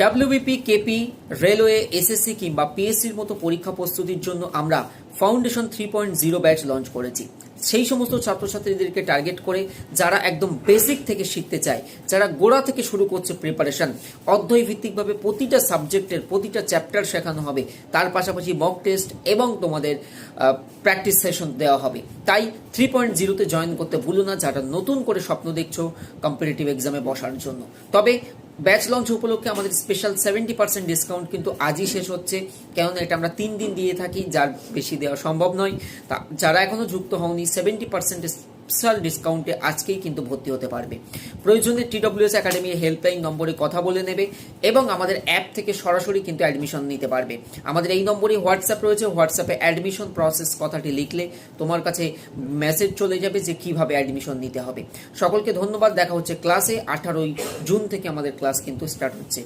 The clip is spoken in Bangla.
ডাব্লিউবিপি কেপি রেলওয়ে এসএসসি কিংবা পিএসসির মতো পরীক্ষা প্রস্তুতির জন্য আমরা foundation three point zero batch launch করেছি। সেই সমস্ত ছাত্রছাত্রীদেরকে টার্গেট করে যারা একদম বেসিক থেকে শিখতে চায়, যারা গোড়া থেকে শুরু করছে প্রিপারেশন অধ্যয় ভিত্তিকভাবে প্রতিটা সাবজেক্টের প্রতিটা চ্যাপ্টার শেখানো হবে। তার পাশাপাশি মক টেস্ট এবং তোমাদের প্র্যাকটিস সেশন দেওয়া হবে। তাই থ্রি পয়েন্ট জিরোতে জয়েন করতে ভুলো না, যারা নতুন করে স্বপ্ন দেখছ কম্পিটিটিভ এক্সামে বসার জন্য। তবে ব্যাচ লঞ্চ উপলক্ষে আমাদের স্পেশাল সেভেন্টি পার্সেন্ট ডিসকাউন্ট কিন্তু আজই শেষ হচ্ছে। কেননা এটা আমরা তিন দিন দিয়ে থাকি, যার বেশি দেওয়া সম্ভব নয়। তা, যারা এখনও যুক্ত হওনি সেভেন্টি পার্সেন্ট স্পেশাল ডিসকাউন্টে আজকেই কিন্তু ভর্তি হতে পারবে। প্রয়োজনে টিডব্লিউএস একাডেমির হেল্পলাইন নম্বরে কথা বলে নেবে এবং আমাদের অ্যাপ থেকে সরাসরি কিন্তু অ্যাডমিশন নিতে পারবে। আমাদের এই নম্বরে হোয়াটসঅ্যাপ রয়েছে। হোয়াটসঅ্যাপে অ্যাডমিশন প্রসেস কথাটি লিখলে তোমার কাছে মেসেজ চলে যাবে যে কীভাবে অ্যাডমিশন নিতে হবে। সকলকে ধন্যবাদ। দেখা হচ্ছে ক্লাসে। আঠারোই জুন থেকে আমাদের ক্লাস কিন্তু স্টার্ট হচ্ছে।